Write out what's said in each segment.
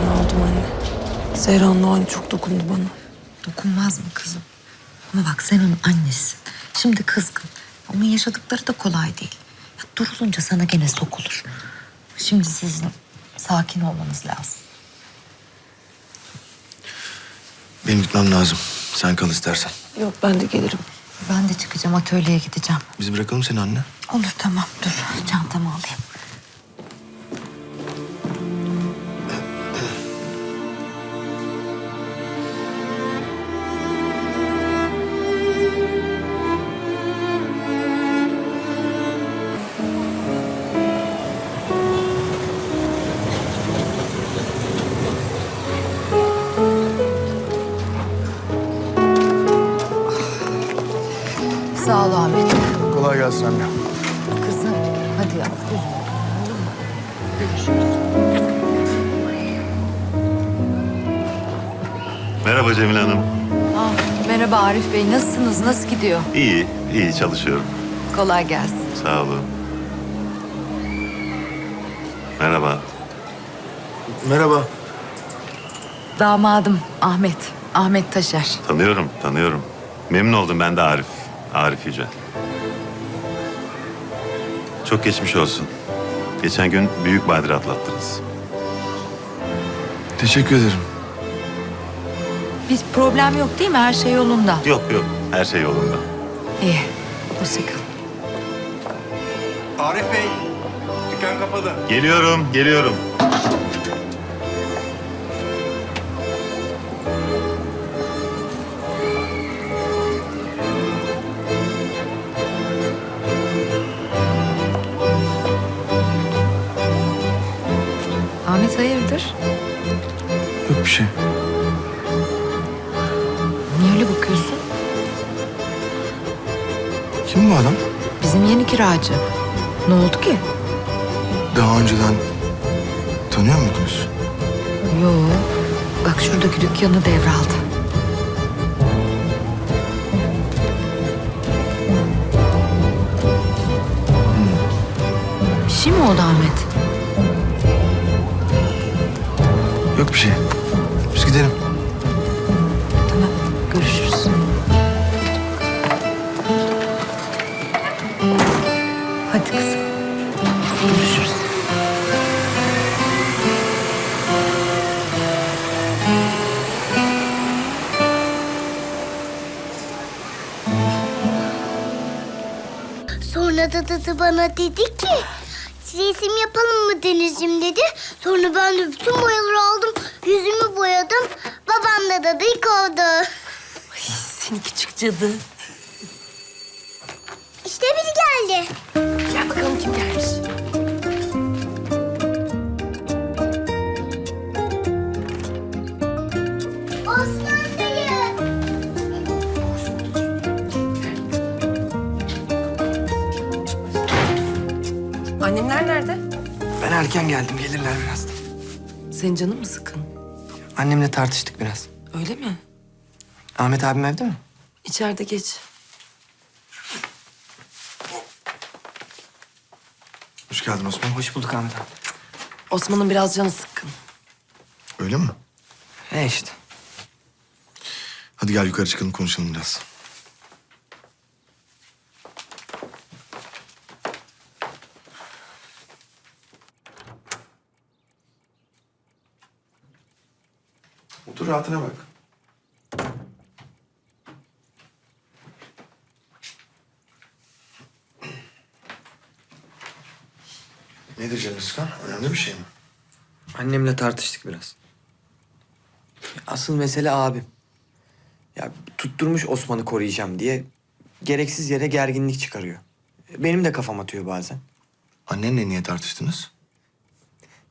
kucağına aldım anne. Zehran'la o an çok dokundu bana. Dokunmaz mı kızım? Ama bak sen onun annesisin. Şimdi kızgın. Onun yaşadıkları da kolay değil. Ya durulunca sana gene sokulur. Şimdi sizin sakin olmanız lazım. Benim gitmem lazım. Sen kal istersen. Yok ben de gelirim. Ben de çıkacağım atölyeye gideceğim. Biz bırakalım seni anne. Olur tamam dur çantamı alayım. Sağ ol Ahmet. Kolay gelsin anne. Kızım hadi ya. üzülme. Olur mu? Görüşürüz. Merhaba Cemile Hanım. Ah, merhaba Arif Bey. Nasılsınız? Nasıl gidiyor? İyi, iyi çalışıyorum. Kolay gelsin. Sağ olun. Merhaba. Merhaba. Damadım Ahmet. Ahmet Taşer. Tanıyorum, tanıyorum. Memnun oldum ben de Arif. Arif Yüce. Çok geçmiş olsun. Geçen gün büyük badire atlattınız. Teşekkür ederim. Bir problem yok değil mi? Her şey yolunda. Yok yok, her şey yolunda. İyi. Hoşçakal. Arif Bey, dükkan kapadı. Geliyorum, geliyorum. Yok bir şey. Niye öyle bakıyorsun? Kim bu adam? Bizim yeni kiracı. Ne oldu ki? Daha önceden tanıyor muydunuz? Yo. Bak şuradaki dükkanı devraldı. Bir şey mi oldu Ahmet? Yok bir şey. Biz gidelim. Tamam. Görüşürüz. Hadi kızım. Görüşürüz. Sonra da dadı bana dedi ki resim yapalım mı Denizciğim dedi. Sonra ben de bütün boyaları aldım. Yüzümü boyadım. Babam da dadıyı kovdu. Seni küçük cadı. İşte biri geldi. Gel bakalım kim gelmiş. Annemler nerede? Ben erken geldim. Gelirler birazdan. Senin canın mı sıkın? Annemle tartıştık biraz. Öyle mi? Ahmet abim evde mi? İçeride geç. Hoş geldin Osman. Hoş bulduk Ahmet abi. Osman'ın biraz canı sıkkın. Öyle mi? E işte. Hadi gel yukarı çıkalım konuşalım biraz. Otur rahatına bak. Nedir canı sıkan? Önemli bir şey mi? Annemle tartıştık biraz. Asıl mesele abim. Ya tutturmuş Osman'ı koruyacağım diye gereksiz yere gerginlik çıkarıyor. Benim de kafam atıyor bazen. Annenle niye tartıştınız?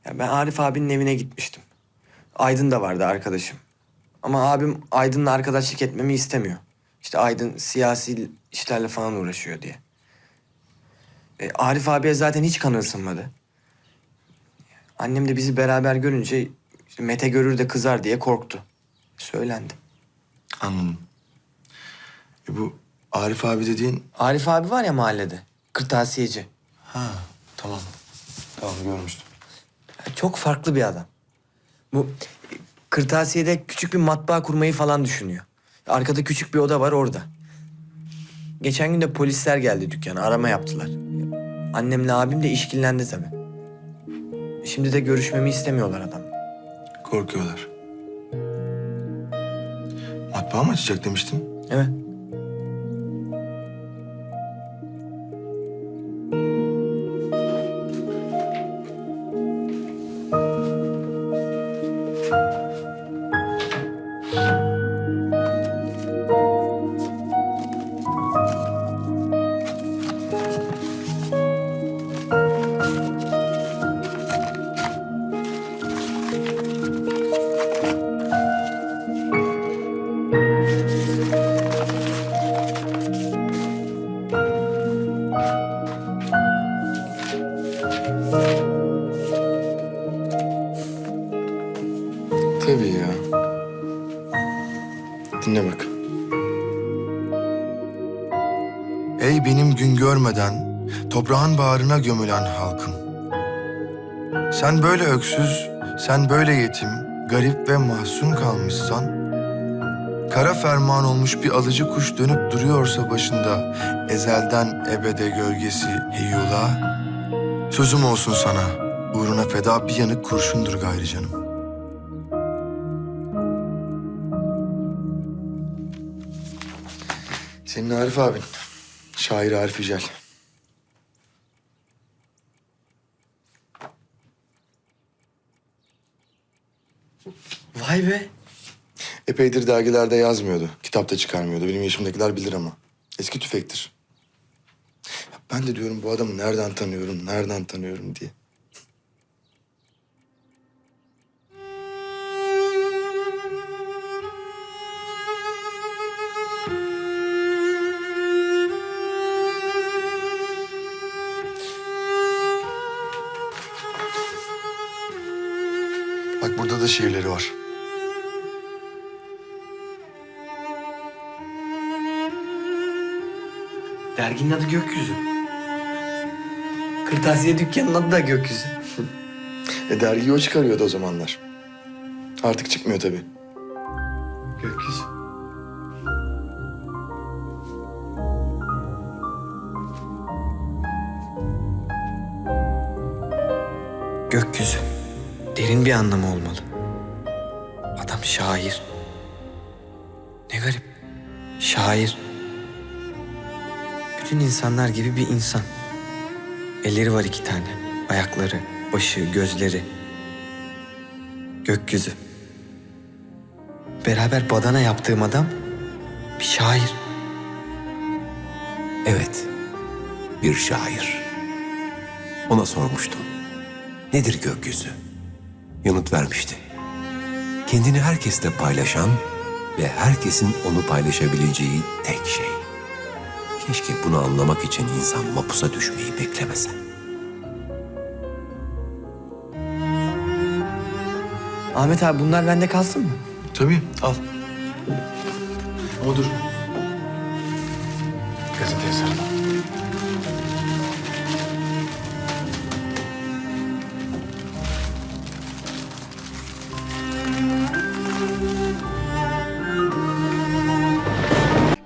Ya ben Arif abinin evine gitmiştim. Aydın da vardı arkadaşım. Ama abim Aydın'la arkadaşlık etmemi istemiyor. İşte Aydın siyasi işlerle falan uğraşıyor diye. E, Arif abiye zaten hiç kanı ısınmadı. Annem de bizi beraber görünce işte Mete görür de kızar diye korktu. Söylendi. Anladım. E bu Arif abi dediğin... Arif abi var ya mahallede. Kırtasiyeci. Ha tamam. Tamam görmüştüm. Ya çok farklı bir adam. Bu kırtasiyede küçük bir matbaa kurmayı falan düşünüyor. Arkada küçük bir oda var orada. Geçen gün de polisler geldi dükkana. Arama yaptılar. Annemle abim de işkillendi tabii. Şimdi de görüşmemi istemiyorlar adam. Korkuyorlar. Matbaa mı açacak demiştin? Evet. Tabii ya. Dinle bak. Ey benim gün görmeden toprağın bağrına gömülen halkım. Sen böyle öksüz, sen böyle yetim, garip ve mahzun kalmışsan, kara ferman olmuş bir alıcı kuş dönüp duruyorsa başında ezelden ebede gölgesi heyula, sözüm olsun sana, uğruna feda bir yanık kurşundur gayrı canım. Senin Arif abin. Şair Arif Yücel. Vay be. Epeydir dergilerde yazmıyordu. Kitapta çıkarmıyordu. Benim yaşımdakiler bilir ama. Eski tüfektir. Ben de diyorum bu adamı nereden tanıyorum, nereden tanıyorum diye. Bak burada da şiirleri var. Derginin adı Gökyüzü. Kırtasiye dükkanının adı da Gökyüzü. E dergiyi o çıkarıyordu o zamanlar. Artık çıkmıyor tabii. Gökyüzü. Gökyüzü. Derin bir anlamı olmalı. Adam şair. Ne garip. Şair. Bütün insanlar gibi bir insan. Elleri var iki tane. Ayakları, başı, gözleri. Gökyüzü. Beraber badana yaptığım adam bir şair. Evet, bir şair. Ona sormuştum. Nedir gökyüzü? Yanıt vermişti. Kendini herkesle paylaşan ve herkesin onu paylaşabileceği tek şey. Keşke bunu anlamak için insan mapusa düşmeyi beklemese. Ahmet abi bunlar bende kalsın mı? Tabii al. Ama dur. Gazeteye sarıl.